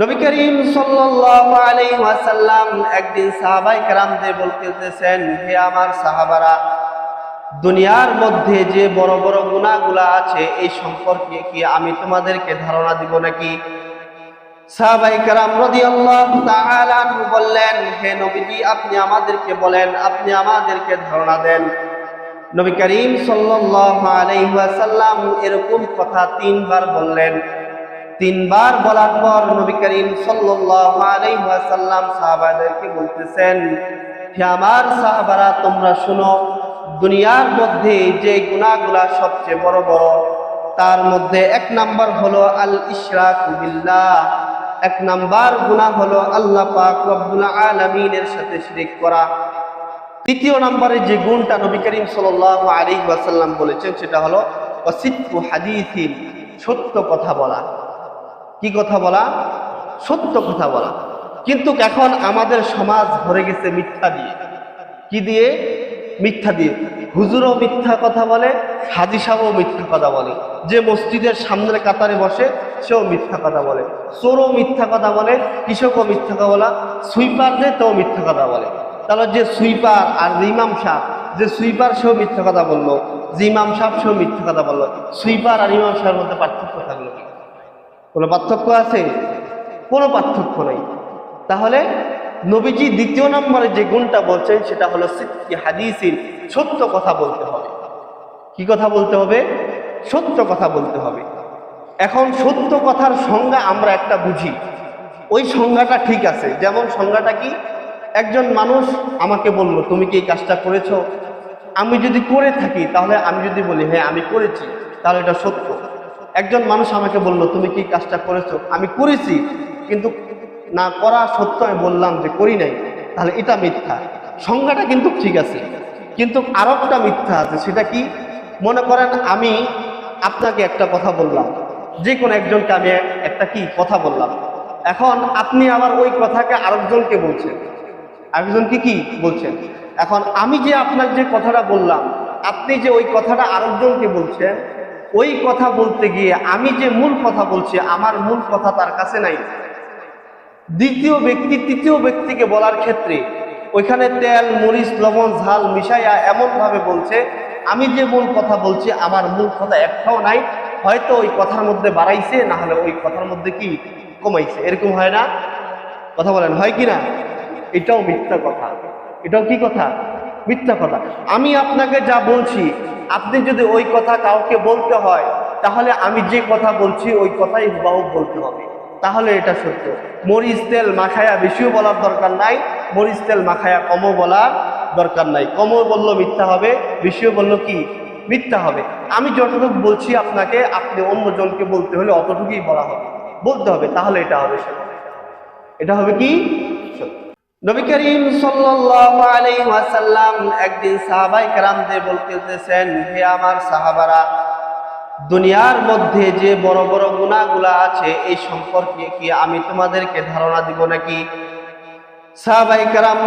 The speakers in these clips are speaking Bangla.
নবী করিম ওয়াসাল্লাম একদিন সাহাবায়ে কেরামদের বলতেছেন, হে আমার সাহাবারা, দুনিয়ার মধ্যে যে বড় বড় গুনাহগুলা আছে, এই সম্পর্কে কি আমি তোমাদেরকে ধারণা দিব নাকি? সাহাবায়ে কেরাম তাআলা আনহু বললেন, হে নবীজি, আপনি আমাদেরকে বলেন, আপনি আমাদেরকে ধারণা দেন। নবী করিম ওয়াসাল্লাম এরকম কথা তিনবার বললেন। তিনবার বলার পর নবী করিম ওয়াসাল্লাম সাহাবাদেরকে বলতেছেন, হে আমার সাহাবারা, তোমরা শুনো, দুনিয়ার মধ্যে যে গুনাহগুলা সবচেয়ে বড় বড়, তার মধ্যে এক নাম্বার হলো আল ইশরাক বিল্লাহ, এক নাম্বার গুনাহ হলো আল্লাহ পাক রব্বুল আলামিনের সাথে শিরিক করা। তৃতীয় নম্বরে যে গুণটা নবী করিম সাল্লাল্লাহু আলাইহি ওয়াসাল্লাম বলেছেন, সেটা হলো অসিদ্ধ হাদিসিন সত্য কথা বলা। কি কথা বলা? সত্য কথা বলা। কিন্তু এখন আমাদের সমাজ ভরে গেছে মিথ্যা দিয়ে। কি দিয়ে? মিথ্যা দিয়ে। হুজুরও মিথ্যা কথা বলে, হাজি সাহেবও মিথ্যা কথা বলে। যে মসজিদের সামনের কাতারে বসে, সেও মিথ্যা কথা বলে। চোরও মিথ্যা কথা বলে, কৃষকও মিথ্যা কথা বলা, সুইপার যে তেও মিথ্যা কথা বলে। তাহলে যে সুইপার আর ইমাম সাহ যে সুইপার সেও মিথ্যা কথা বলল, যে ইমাম সাহেব সেও মিথ্যা কথা বলল। সুইপার আর ইমাম সাহেবের মধ্যে পার্থক্য থাকল কি? কোনো পার্থক্য আছে? কোনো পার্থক্য নেই। তাহলে নবীজি দ্বিতীয় নম্বরে যে গুণটা বলছেন, সেটা হলো সিদ্ধি হাদিসিন সত্য কথা বলতে হবে। কি কথা বলতে হবে? সত্য কথা বলতে হবে। এখন সত্য কথার সংজ্ঞা আমরা একটা বুঝি। ওই সংজ্ঞাটা ঠিক আছে। যেমন সংজ্ঞাটা কি? একজন মানুষ আমাকে বলল, তুমি কি এই কাজটা করেছ? আমি যদি করে থাকি, তাহলে আমি যদি বলি হ্যাঁ আমি করেছি। তাহলে এটা সত্য একজন মানুষ আমাকে বলল, তুমি কি কাজটা করেছ? আমি করেছি, কিন্তু না করা সত্য আমি বললাম যে করি নাই। তাহলে এটা মিথ্যা। সংজ্ঞাটা কিন্তু ঠিক আছে, কিন্তু আরেকটা মিথ্যা আছে। সেটা কি? মনে করেন আমি আপনাকে একটা কথা বললাম যে কোনো একজনকে আমি একটা কি কথা বললাম। এখন আপনি আবার ওই কথাকে আরেকজনকে বলছেন। আরেকজনকে কি বলছেন? এখন আমি যে আপনার যে কথাটা বললাম, আপনি যে ওই কথাটা আরেকজনকে বলছেন ওই কথা বলতে গিয়ে আমি যে মূল কথা বলছি, আমার মূল কথা তার কাছে নাই। দ্বিতীয় ব্যক্তি তৃতীয় ব্যক্তিকে বলার ক্ষেত্রে ওইখানে তেল, মরিচ, লবণ, ঝাল মিশাইয়া এমনভাবে বলছে, আমি যে মূল কথা বলছি, আমার মূল কথা একটাও নাই। হয়তো ওই কথার মধ্যে বাড়াইছে, না হলে ওই কথার মধ্যে কি কমাইছে? এরকম হয় না? কথা বলেন, হয় কি না? এটাও মিথ্যা কথা। এটাও কি কথা? মিথ্যা কথা। আমি আপনাকে যা বলছি, আপনি যদি ওই কথা কাউকে বলতে হয়, তাহলে আমি যে কথা বলছি, ওই কথাই হুবাহু বলতে হবে। তাহলে এটা সত্য। মরিচ তেল মাখায়া বেশিও বলার দরকার নাই, মরিচ তেল মাখায়া কমও বলার দরকার নাই। কমও বলল মিথ্যা হবে, বেশিও বলল কি? মিথ্যা হবে। আমি যতটুকু বলছি আপনাকে, আপনি অন্যজনকে বলতে হলে অতটুকুই বলা হবে। বলতে হবে, তাহলে এটা হবে এটা হবে কি? নবী করিম ওয়াসাল্লাম একদিন সাহাবায়ে কেরামদের বলতেছেন, হে আমার সাহাবারা, দুনিয়ার মধ্যে যে বড় বড় গুনাহগুলা আছে, এই সম্পর্কে কি আমি তোমাদেরকে ধারণা দিব নাকি? সাহাবায়ে কেরাম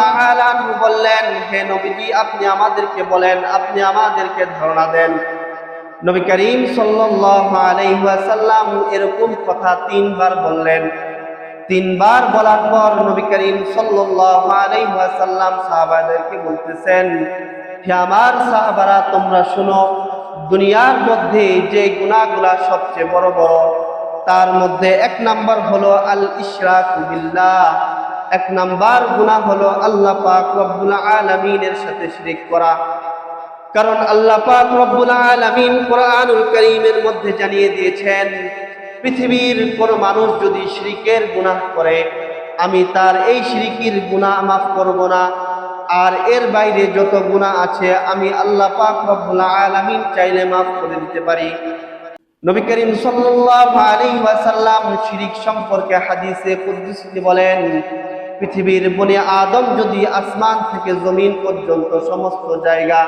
তাআলা আনহু বললেন, হে নবীজি, আপনি আমাদেরকে বলেন, আপনি আমাদেরকে ধারণা দেন। নবী করিম সাল্লাল্লাহু আলাইহি ওয়াসাল্লাম এরকম কথা তিনবার বললেন। তিনবার বলার পর নবী করিম সাল্লাম সাহাবাদেরকে বলতেছেন, হে আমার সাহাবারা, তোমরা শুনো, দুনিয়ার মধ্যে যে গুনাহগুলা সবচেয়ে বড় বড়, তার মধ্যে এক নাম্বার হলো আল ইশরাক বিল্লাহ। এক নাম্বার গুনাহ হলো আল্লাহ পাক রব্বুল আলামিনের সাথে শিরিক করা। কারণ আল্লাহ পাক রব্বুল আলামিন কোরআনুল করিমের মধ্যে জানিয়ে দিয়েছেন পৃথিবীর কোন মানুষ যদি শিরিকের গুনাহ করে, আমি তার এই শিরিকির গুনাহ মাফ করব না। আর এর বাইরে যত গুনাহ আছে, আমি আল্লাহ পাক আলামিন চাইলে মাফ করে দিতে পারি। নবী করিম সাল্লাল্লাহু আলাইহি ওয়াসাল্লাম শিরিক সম্পর্কে হাদিসে কুদসিতে বলেন, পৃথিবীর বনে আদম যদি আসমান থেকে জমিন পর্যন্ত সমস্ত জায়গা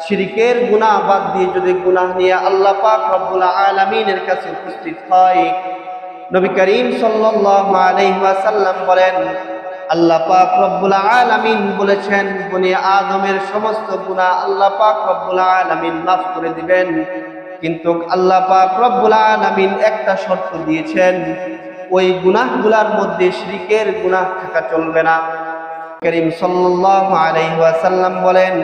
শিরিকের গুনাহ বাদ দিয়ে যদি গুনাহ নিয়ে আল্লাহ পাক রব্বুল আলামিনের কাছে উপস্থিত হয়, নবী করিম ওয়াসাল্লাম বলেন, আল্লাহ পাক রব্বুল আলামিন বলেছেন, বনি আদমের সমস্ত গুনাহ আল্লাহ পাক রব্বুল আলামিন মাফ করে দিবেন। কিন্তু আল্লাহ পাক রব্বুল আলামিন একটা শর্ত দিয়েছেন, ওই গুনাহগুলার মধ্যে শিরিকের গুনাহ থাকা চলবে না। করিম সাল্লাল্লাহু আলাইহি ওয়াসাল্লাম বলেন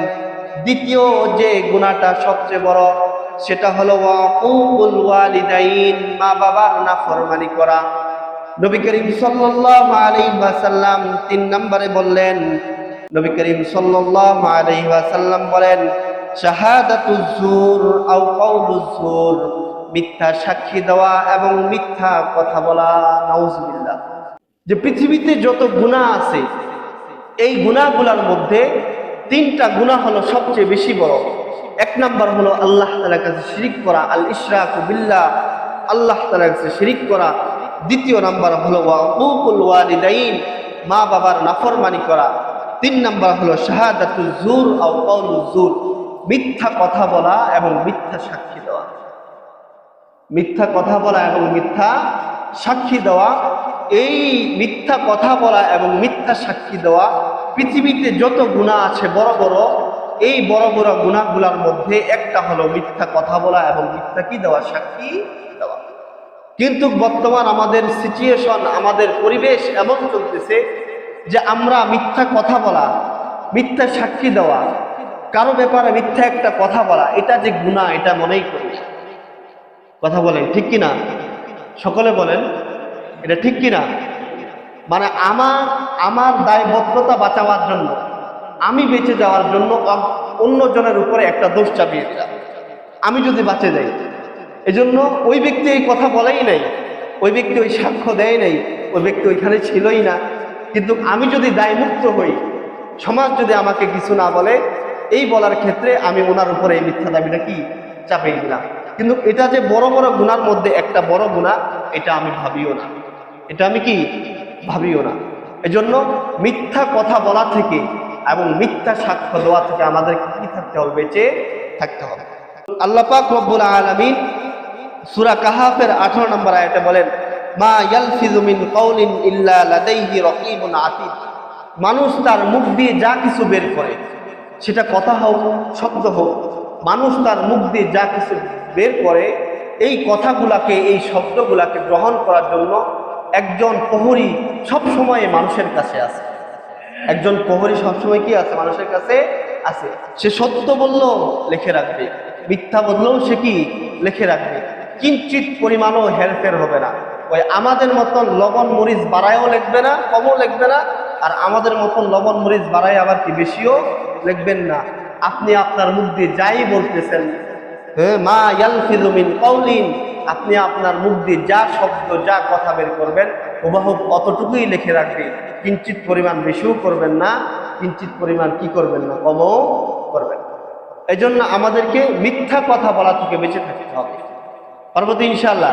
দ্বিতীয় যে গুনাহটা সবচেয়ে বড়, সেটা হলো ওয়াকুল ওয়ালিদাইন, মা বাবার নাফরমানি করা। নবী করিম সাল্লাল্লাহু আলাইহি তিন নম্বরে বললেন, নবী করিম সাল্লাল্লাহু আলাইহি বলেন শাহাদাতুজ জুর আও মিথ্যা সাক্ষী দেওয়া এবং মিথ্যা কথা বলা। নাউজুবিল্লাহ। যে পৃথিবীতে যত গুনাহ আছে, এই গুনাহগুলোর মধ্যে তিনটা গুনাহ হলো সবচেয়ে বেশি বড়। এক নাম্বার হলো আল্লাহ তাআলার কাছে শিরিক করা আল ইশরাকু বিল্লাহ, আল্লাহ তাআলার কাছে শিরিক করা। দ্বিতীয় নাম্বার হলো ওয়াকুল মা বাবার নাফরমানি করা। তিন নাম্বার হলো শাহাদাতুল জুর আও কাউলুজ জুর মিথ্যা কথা বলা এবং মিথ্যা সাক্ষী দেওয়া। মিথ্যা কথা বলা এবং মিথ্যা সাক্ষী দেওয়া, এই মিথ্যা কথা বলা এবং মিথ্যা সাক্ষী দেওয়া পৃথিবীতে যত গুণা আছে, বড় বড়, এই বড় বড় গুণাগুলার মধ্যে একটা হলো মিথ্যা কথা বলা এবং মিথ্যা কি দেওয়া? সাক্ষী দেওয়া। কিন্তু বর্তমান আমাদের সিচুয়েশন আমাদের পরিবেশ এমন চলতেছে যে আমরা মিথ্যা কথা বলা, মিথ্যা সাক্ষী দেওয়া, কারও ব্যাপারে মিথ্যা একটা কথা বলা, এটা যে গুণা, এটা মনেই করি কথা বলেন, ঠিক কিনা? সকলে বলেন, এটা ঠিক কিনা? মানে আমার আমার দায়বদ্ধতা বাঁচাবার জন্য, আমি বেঁচে যাওয়ার জন্য অন্যজনের উপরে একটা দোষ চাপিয়ে দিলাম। আমি যদি বাঁচে যাই, এজন্য ওই ব্যক্তি এই কথা বলেই নাই, ওই ব্যক্তি ওই সাক্ষ্য দেয় নাই, ওই ব্যক্তি ওইখানে ছিলই না। কিন্তু আমি যদি দায়মুক্ত হই, সমাজ যদি আমাকে কিছু না বলে, এই বলার ক্ষেত্রে আমি ওনার উপরে এই মিথ্যা দাবিটা কি চাপিয়ে দিলাম। কিন্তু এটা যে বড় বড় গুণার মধ্যে একটা বড় গুণা, এটা আমি ভাবিও না। এটা আমি কি ভাবিও না। এজন্য মিথ্যা কথা বলা থেকে এবং মিথ্যা সাক্ষ্য দেওয়া থেকে আমাদের কি থাকতে হবে? বেঁচে থাকতে হবে। আল্লাহ পাক রব্বুল আলামিন সূরা কাহাফের 18 নম্বর আয়াতে বলেন, মা ইয়ালফিজু মিন কাউলিন ইল্লা লাদাইহি রাকিবুন আতীদ। মানুষ তার মুখ দিয়ে যা কিছু বের করে, সেটা কথা হোক, শব্দ হোক, মানুষ তার মুখ দিয়ে যা কিছু বের করে, এই কথাগুলাকে, এই শব্দগুলাকে গ্রহণ করার জন্য একজন প্রহরী সব সময় মানুষের কাছে আছে। একজন প্রহরী সবসময় কি আছে? মানুষের কাছে আছে। সে সত্য বলল লিখে রাখবে মিথ্যা বললেও সে কি লিখে রাখবে? কিঞ্চিত পরিমাণও হেরফের হবে না। ওই আমাদের মতন লবণ মরিচ বাড়ায়ও লিখবে না কমও লিখবে না আর আমাদের মতন লবণ মরিচ বাড়ায় আবার কি বেশিও লিখবেন না। আপনি আপনার মুখ দিয়ে যাই বলতেছেন হ্যাঁ, মা ইয়ালফিজু মিন কাউলিন আপনি আপনার মুখ দিয়ে যা শব্দ, যা কথা বের করবেন হুবাহুব অতটুকুই লিখে রাখবে। কিঞ্চিত পরিমাণ বেশিও করবেন না, কিঞ্চিত পরিমাণ কি করবেন না, কমও করবেন এই জন্য আমাদেরকে মিথ্যা কথা বলা থেকে বেঁচে থাকতে হবে। পরবর্তী ইনশাল্লাহ